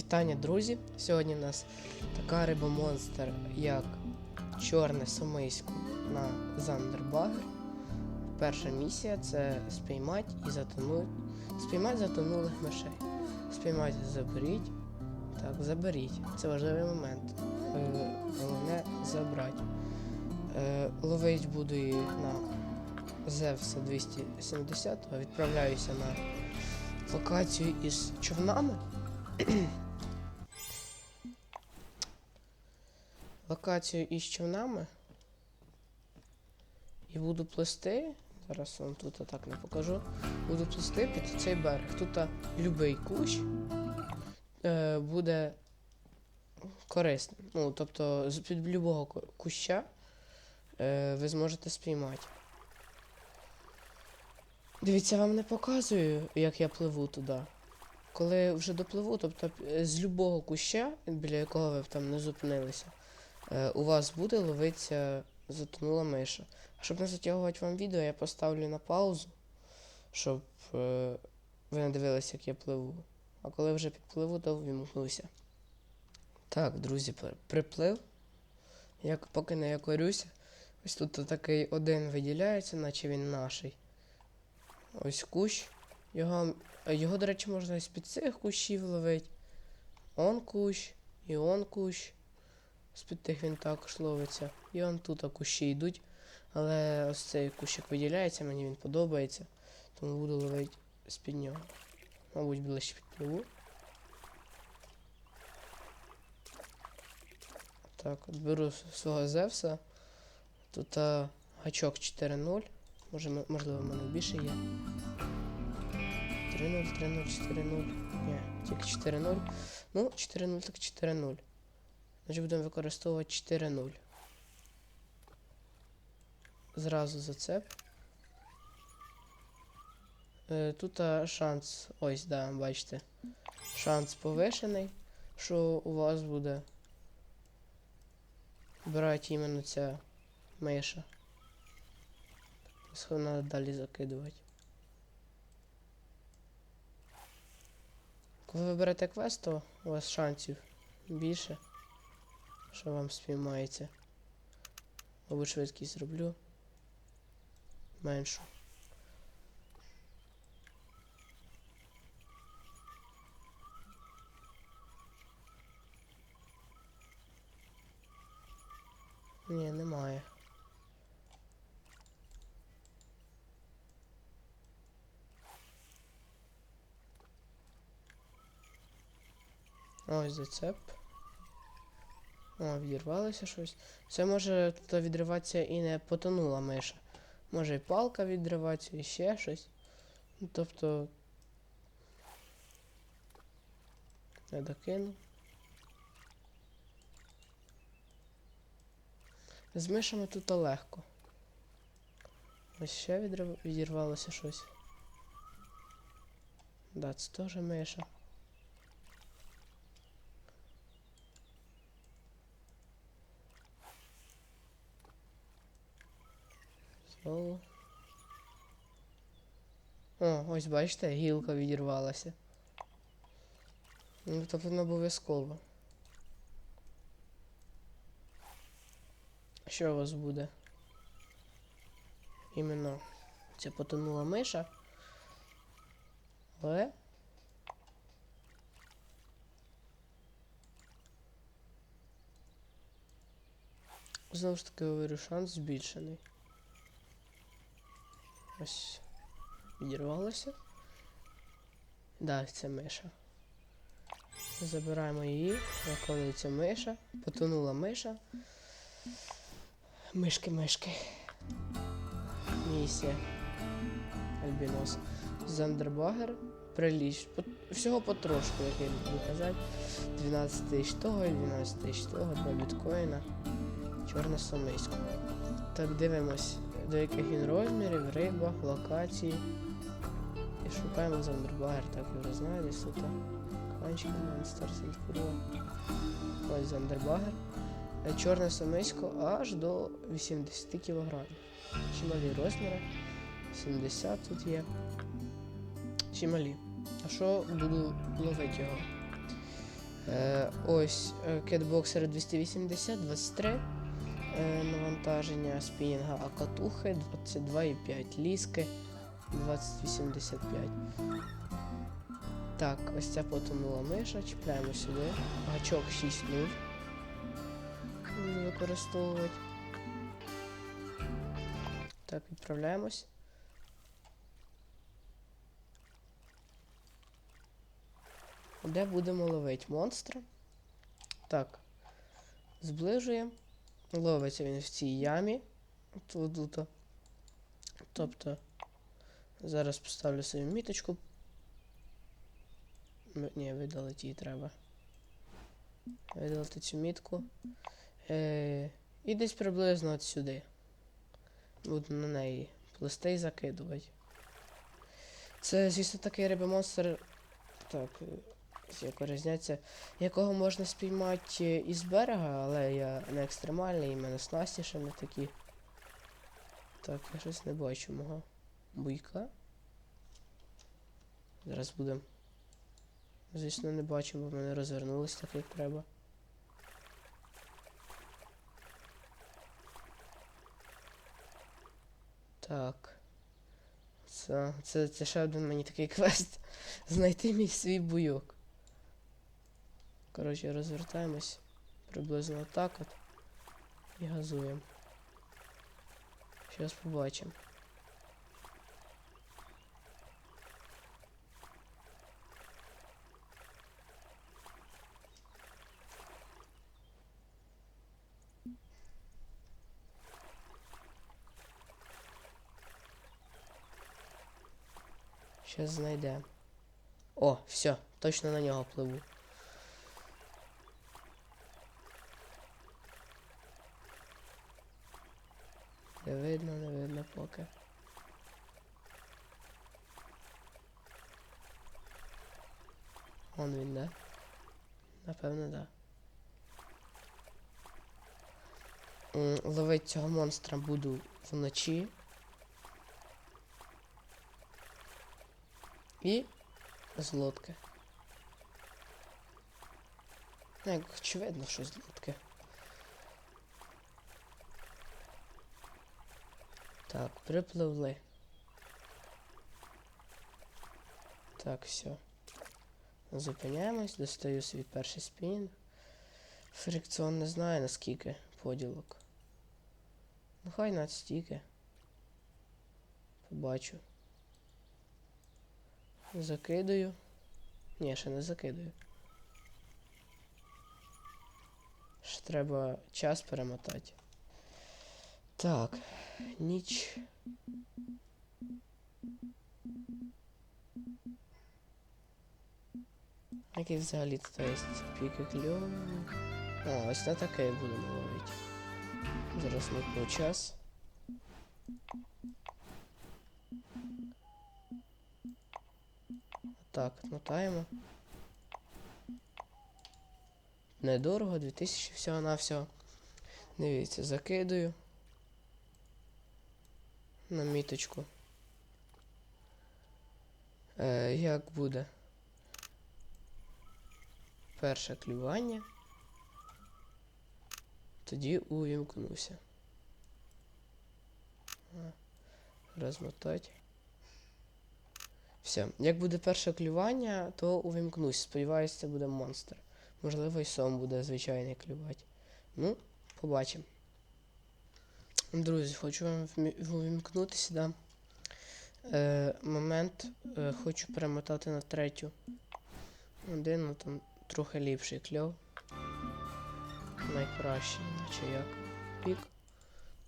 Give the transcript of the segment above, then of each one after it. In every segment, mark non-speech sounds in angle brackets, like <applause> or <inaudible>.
Вітання, друзі! Сьогодні у нас така риба монстр, як чорне самисько на Зандербагер. Перша місія це спіймати і затонути. Спіймати затонулих мишей. Спіймати заберіть. Так, заберіть. Це важливий момент. Е, Головне забрати. Е, ловить буду її на Зевса 270, відправляюся на локацію із човнами. Локацію із човнами. І буду плести. Зараз вам тут так не покажу. Буду плести під цей берег. Тут а, любий кущ е, буде корисним. Ну, тобто, з під будь-якого куща е, ви зможете спіймати. Дивіться, вам не показую, як я пливу туди. Коли вже допливу, тобто е, з любого куща, біля якого ви там не зупинилися, е, у вас буде ловитися затонула миша. Щоб не затягувати вам відео, я поставлю на паузу, щоб е, ви не дивилися, як я пливу. А коли вже підпливу, то вімкнуся. Так, друзі, приплив. Як, поки не якорюся. Ось тут такий один виділяється, наче він наший. Ось кущ. Його, його, до речі, можна із під цих кущів ловити. Он кущ, і он кущ. З-під тих він також ловиться. І он тут кущі йдуть. Але ось цей кущик виділяється, мені він подобається. Тому буду ловити з-під нього. Мабуть, ближче підпливу. Так, от беру свого Зевса. Тут а, гачок 4.0. Може, можливо, в мене більше є. 3-0, 3-0, 4-0. Ні, тільки 4-0. Ну, 4-0, так 4-0. Значить будемо використовувати 4-0. Зразу зацеп. Е, тут шанс. Ось, да, бачите. Шанс повишений, що у вас буде брати іменно ця миша. Треба далі закидувати. Коли ви берете квест, то у вас шансів більше, що вам спіймається. Мабуть, швидкість зроблю. Меншу. Ні, немає. Ось зацеп. О, відірвалося щось. Це може тут відриватися і не потонула миша. Може і палка відриватися, і ще щось. Ну, тобто. Не докину. З мишами тут легко. Ось ще відрив... відірвалося щось. Да, це теж миша. Знову. О, ось бачите, гілка відірвалася. Ну, тобто не обов'язково. Що у вас буде? Іменно ця потонула миша. Але. Знову ж таки говорю, шанс збільшений. Ось. Відірвалося. Да, це миша. Забираємо її, виконується миша. Потонула миша. Мишки, мишки. Місія. Альбінос. Зандербагер. Приліч. Всього потрошку, як я люблю казати. 12 тисяч того і 12 тисяч того, 2 біткоїна. Чорне сомисько. Так, дивимось, до яких він розмірів, риба, локації. І шукаємо Зандербагер, так вже знаєте, десь тут. Канчик, Монстер, Сінткурова. Ось Зандербагер. Е, Чорне самисько аж до 80 кг. Чималі розміри. 70 тут є. Чималі. А що буду ловити його? Е, ось е, кетбоксери 280, 23 е, навантаження спінінга, а катухи 22,5, ліски 2085. Так, ось ця потонула миша, чіпляємо сюди. Гачок 6.0. Буду використовувати. Так, відправляємось. Де будемо ловити монстра? Так. Зближуємо. Ловиться він в цій ямі. Тут. Тобто. Зараз поставлю собі міточку. Ні, видалити її треба. Видалити цю мітку. Е, і десь приблизно от сюди. Буду на неї плести і закидувати. Це, звісно, такий рибомонстр. Так, як різняться, якого можна спіймати е, із берега, але я не екстремальний, і мене снасті ще не такі. Так, я щось не бачу мого буйка. Зараз будемо. Звісно, не бачу, бо мене розвернулись так, як треба. Так. Це, це, це ще один мені такий квест. <laughs> Знайти мій свій буйок. Коротше, розвертаємось приблизно так от. І газуємо. Зараз побачимо. Знайдемо. О, все, точно на нього пливу. Не видно, не видно поки. Вон він, да? Напевно, да. Ловить цього монстра буду вночі. І з лодки. Ну, як очевидно, що з. Так, припливли. Так, все. Зупиняємось, достаю свій перший спінінг. Фрикціон не знаю наскільки поділок. Ну хай на стільки. Побачу. Закидаю. Ні, ще не закидаю. Ще треба час перемотати. Так, ніч. Який взагалі тут є піки кльові. О, ось на таке будемо ловити. Зараз микну час. Так, мотаємо. Недорого, 2000 всього на всього. Дивіться, закидаю. На міточку. Е, як буде? Перше клювання. Тоді увімкнуся. А, Розмотать. Все. Як буде перше клювання, то увімкнусь. Сподіваюся, це буде монстр. Можливо, і сом буде звичайний клювати. Ну, побачимо. Друзі, хочу вам вмі- увімкнути сюди. Е, момент е, хочу перемотати на третю. Один, ну там трохи ліпший кльов. Найкращий, наче як пік.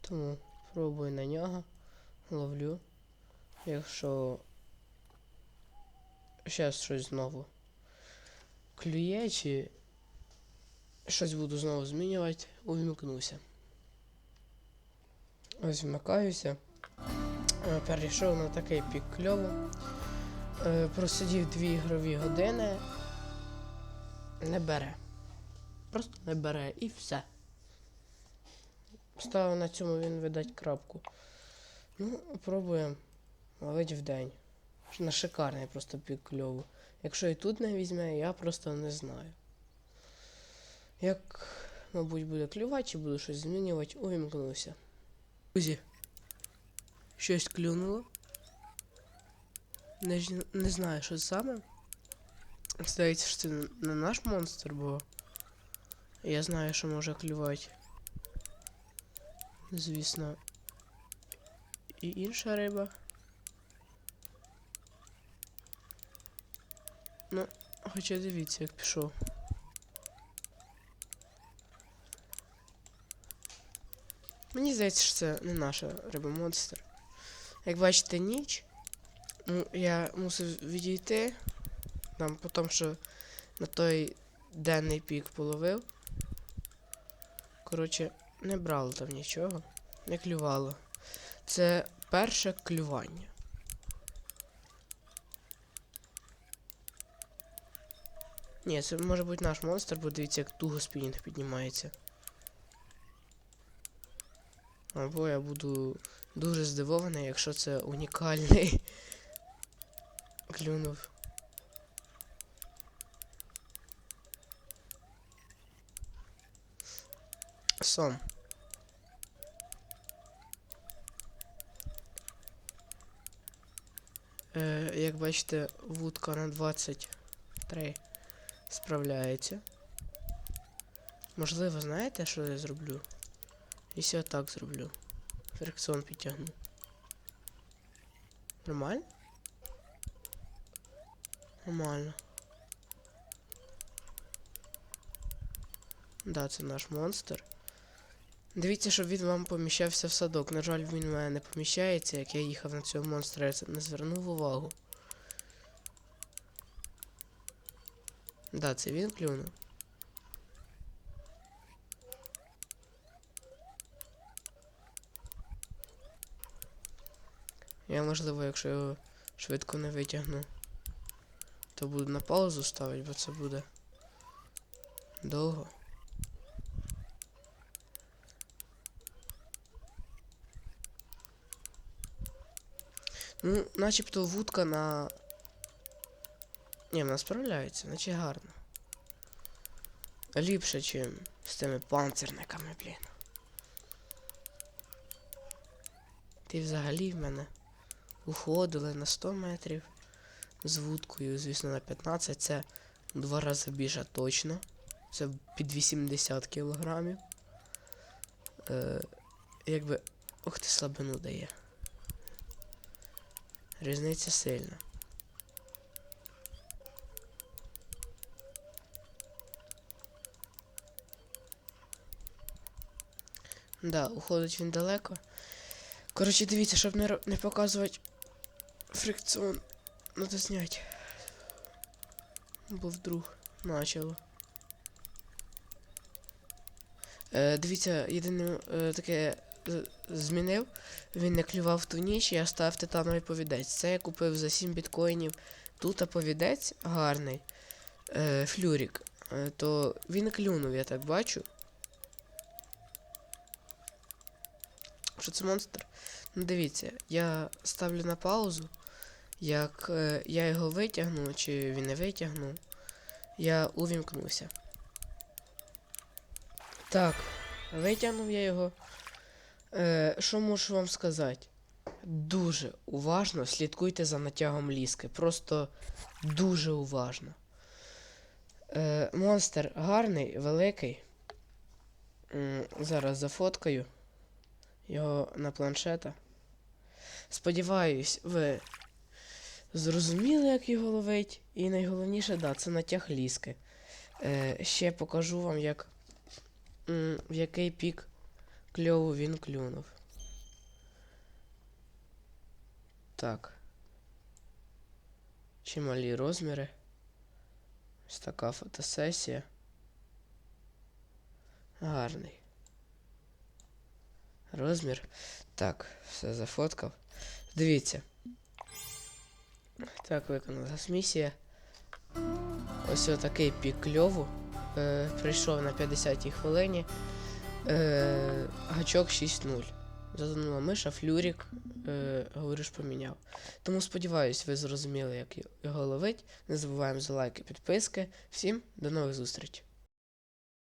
Тому пробую на нього. Ловлю. Якщо Щас щось знову клює, чи щось буду знову змінювати, увімкнуся. Ось вмикаюся. Е, Перейшов на такий пік кльову. Е, Просидів дві ігрові години. Не бере. Просто не бере і все. Ставив на цьому він видать крапку. Ну, пробуємо ловити в день. На шикарний просто пік кльову. Якщо і тут не візьме, я просто не знаю. Як, мабуть, буде клювати, чи буду щось змінювати, увімкнувся. Друзі, щось клюнуло. Не, не знаю, що саме. Здається, що це не наш монстр, бо я знаю, що може клювати. Звісно. І інша риба. Ну, хоча дивіться, як пішов. Мені здається, що це не наша риба монстр. Як бачите, ніч. Ну, я мусив відійти. Там, потім, що на той денний пік половив. Коротше, не брало там нічого. Не клювало. Це перше клювання. Ні, це може бути наш монстр, бо дивіться, як туго спінінг піднімається. Або я буду дуже здивований, якщо це унікальний. <laughs> Клюнув. Сон. Е, як бачите, вудка на 23 справляється. Можливо, знаєте, що я зроблю? Якщо я так зроблю. Фрикціон підтягну. Нормально? Нормально. Да, це наш монстр. Дивіться, щоб він вам поміщався в садок. На жаль, він у мене не поміщається, як я їхав на цього монстра, я не звернув увагу. Да, це він клюнув. Я, можливо, якщо його швидко не витягну, то буду на паузу ставити, бо це буде довго. Ну, начебто вудка на. Ні, вона справляється, наче гарно. Ліпше, чим з тими панцирниками, блін. Ти взагалі в мене уходили на 100 метрів з вудкою, звісно, на 15. Це два рази більше точно. Це під 80 кілограмів. Е, якби. Ух ти слабину дає. Різниця сильна. Да, уходить він далеко. Коротше, дивіться, щоб не, не показувати фрикціон. Надо зняти. Бо вдруг начало. Е, дивіться, єдине е, таке змінив. Він не клював ту ніч, я став титановий повідець. Це я купив за 7 біткоїнів. Тут повідець гарний. Е, флюрік. Е, то він клюнув, я так бачу. Що це монстр? Ну дивіться, я ставлю на паузу. Як е, я його витягну, чи він не витягнув, я увімкнувся. Так, витягнув я його. Е, що можу вам сказати? Дуже уважно слідкуйте за натягом ліски. Просто дуже уважно. Е, монстр гарний, великий. Зараз зафоткаю його на планшета. Сподіваюсь, ви зрозуміли, як його ловить. І найголовніше, да, це натяг ліски. Е, ще покажу вам, як в який пік кльову він клюнув. Так. Чималі розміри. Ось така фотосесія. Гарний. Розмір. Так, все зафоткав. Дивіться. Так, виконалась місія. Ось отакий пік кльову. Е, прийшов на 50-й хвилині. Е, гачок 6-0. Затонула миша, флюрік, е, говориш, поміняв. Тому сподіваюсь, ви зрозуміли, як його ловить. Не забуваємо за лайки, підписки. Всім до нових зустрічей.